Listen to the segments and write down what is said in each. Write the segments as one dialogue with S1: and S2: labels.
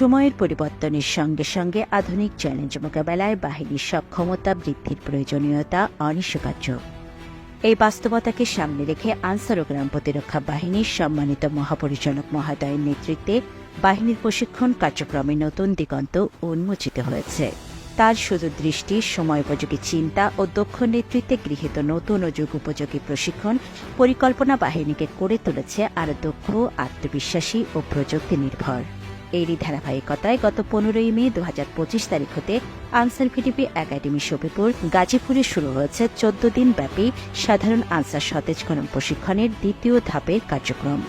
S1: সময়ের পরিবর্তনের সঙ্গে সঙ্গে আধুনিক চ্যালেঞ্জ মোকাবেলায় বাহিনীর সক্ষমতা বৃদ্ধির প্রয়োজনীয়তা অনিশ্চয়কার্য। এই বাস্তবতাকে সামনে রেখে আনসার ও গ্রাম প্রতিরক্ষা বাহিনীর সম্মানিত মহাপরিচালক মহোদয়ের নেতৃত্বে বাহিনীর প্রশিক্ষণ কার্যক্রমে নতুন দিগন্ত উন্মোচিত হয়েছে। তার সুদূরদৃষ্টি সময়োপযোগী চিন্তা ও দক্ষ নেতৃত্বে গৃহীত নতুন ও যুগ উপযোগী প্রশিক্ষণ পরিকল্পনা বাহিনীকে করে তুলেছে আরও দক্ষ, আত্মবিশ্বাসী ও প্রযুক্তি নির্ভর এরই ধারাবাহিকতায় গত পনেরোই মে দু হাজার পঁচিশ তারিখ হতে আনসার ভিডিপি একাডেমি শফিপুর গাজীপুরে শুরু হয়েছে চোদ্দ দিন ব্যাপী সাধারণ আনসার সতেজকরণ প্রশিক্ষণের দ্বিতীয় ধাপের কার্যক্রম।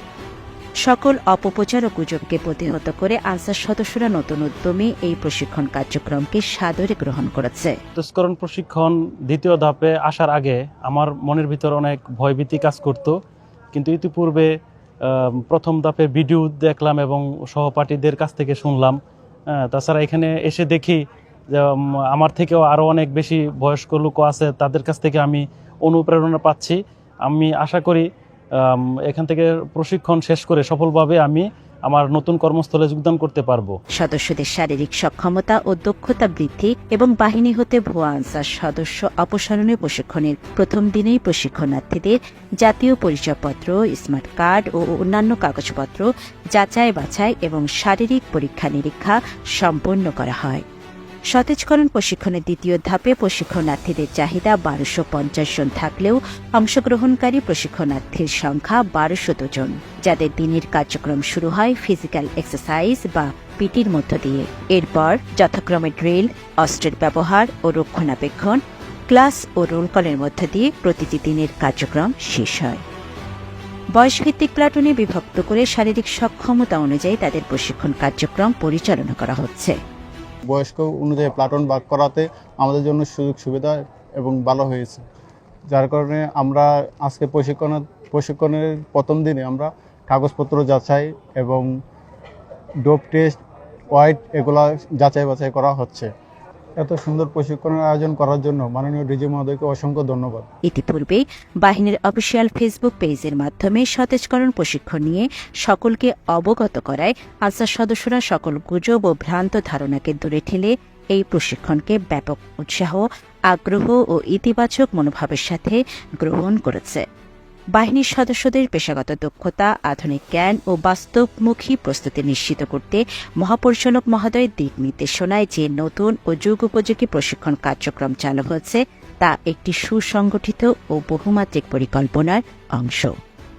S1: সকল অপপ্রচার ও গুজবকে প্রতিহত করে আনসার সদস্যরা নতুন উদ্যমে এই প্রশিক্ষণ কার্যক্রমকে সাদরে গ্রহণ করেছে।
S2: তস্করণ প্রশিক্ষণ দ্বিতীয় ধাপে আসার আগে আমার মনের ভিতর অনেক ভয়ভীতি কাজ করত, কিন্তু ইতিপূর্বে প্রথম ধাপে ভিডিও দেখলাম এবং সহপাঠীদের কাছ থেকে শুনলাম। তাছাড়া এখানে এসে দেখি যে আমার থেকেও আরও অনেক বেশি বয়স্ক লোকও আছে, তাদের কাছ থেকে আমি অনুপ্রেরণা পাচ্ছি। আমি আশা করি এখান থেকে প্রশিক্ষণ শেষ করে সফলভাবে আমি আমার নতুন কর্মস্থলে যোগদান করতে পারব।
S1: সদস্যদের শারীরিক সক্ষমতা ও দক্ষতা বৃদ্ধি এবং বাহিনী হতে ভুয়া আনসার সদস্য অপসারণের প্রশিক্ষণের প্রথম দিনেই প্রশিক্ষণার্থীদের জাতীয় পরিচয়পত্র, স্মার্ট কার্ড ও অন্যান্য কাগজপত্র যাচাই বাছাই এবং শারীরিক পরীক্ষা নিরীক্ষা সম্পন্ন করা হয়। সতেজকরণ প্রশিক্ষণের দ্বিতীয় ধাপে প্রশিক্ষণার্থীদের চাহিদা বারোশো পঞ্চাশ জন থাকলেও অংশগ্রহণকারী প্রশিক্ষণার্থীর সংখ্যা বারোশো জন, যাদের দিনের কার্যক্রম শুরু হয় ফিজিক্যাল এক্সারসাইজ বা পিটির মধ্য দিয়ে। এরপর যথাক্রমে ড্রিল, অস্ত্রের ব্যবহার ও রক্ষণাবেক্ষণ, ক্লাস ও রোল কলের মধ্য দিয়ে প্রতিটি দিনের কার্যক্রম শেষ হয়। বয়সভিত্তিক প্লাটুনে বিভক্ত করে শারীরিক সক্ষমতা অনুযায়ী তাদের প্রশিক্ষণ কার্যক্রম পরিচালনা করা হচ্ছে।
S3: বয়স্ক অনুযায়ী প্লাটন ভাগ করাতে আমাদের জন্য সুযোগ সুবিধা এবং ভালো হয়েছে। যার কারণে আমরা আজকে প্রশিক্ষণ, প্রশিক্ষণের প্রথম দিনে আমরা কাগজপত্র যাচাই এবং ডোপ টেস্ট ওয়াইট এগুলা যাচাই বাছাই করা হচ্ছে। এত সুন্দর প্রশিক্ষণের আয়োজন করার জন্য মাননীয় ডিজি মহোদয়কে অসংখ্য ধন্যবাদ।
S1: ইতিপূর্বে বাহিনীর অফিসিয়াল ফেসবুক পেজের মাধ্যমে সতেজকরণ প্রশিক্ষণ নিয়ে সকলকে অবগত করায় আনসার সদস্যরা সকল গুজব ও ভ্রান্ত ধারণাকে দূরে ঠেলে এই প্রশিক্ষণকে ব্যাপক উৎসাহ, আগ্রহ ও ইতিবাচক মনোভাবের সাথে গ্রহণ করেছে। বাহিনীর সদস্যদের পেশাগত দক্ষতা, আধুনিক জ্ঞান ও বাস্তবমুখী প্রস্তুতি নিশ্চিত করতে মহাপরিচালক মহোদয়ের দিক নির্দেশনায় যে নতুন ও যুগ উপযোগী প্রশিক্ষণ কার্যক্রম চালু হচ্ছে তা একটি সুসংগঠিত ও বহুমাত্রিক পরিকল্পনার অংশ।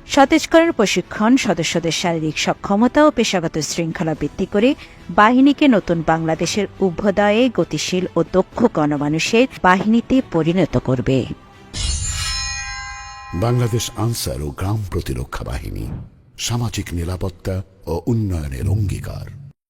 S1: সতেজকরণ প্রশিক্ষণ, সদস্যদের শারীরিক সক্ষমতা ও পেশাগত শৃঙ্খলা বৃদ্ধি করে বাহিনীকে নতুন বাংলাদেশের উভদয়ে গতিশীল ও দক্ষ গণমানুষের বাহিনীতে পরিণত করবে।
S4: বাংলাদেশ আনসার ও গ্রাম প্রতিরক্ষা বাহিনী সামাজিক নিরাপত্তা ও উন্নয়নের অঙ্গীকার।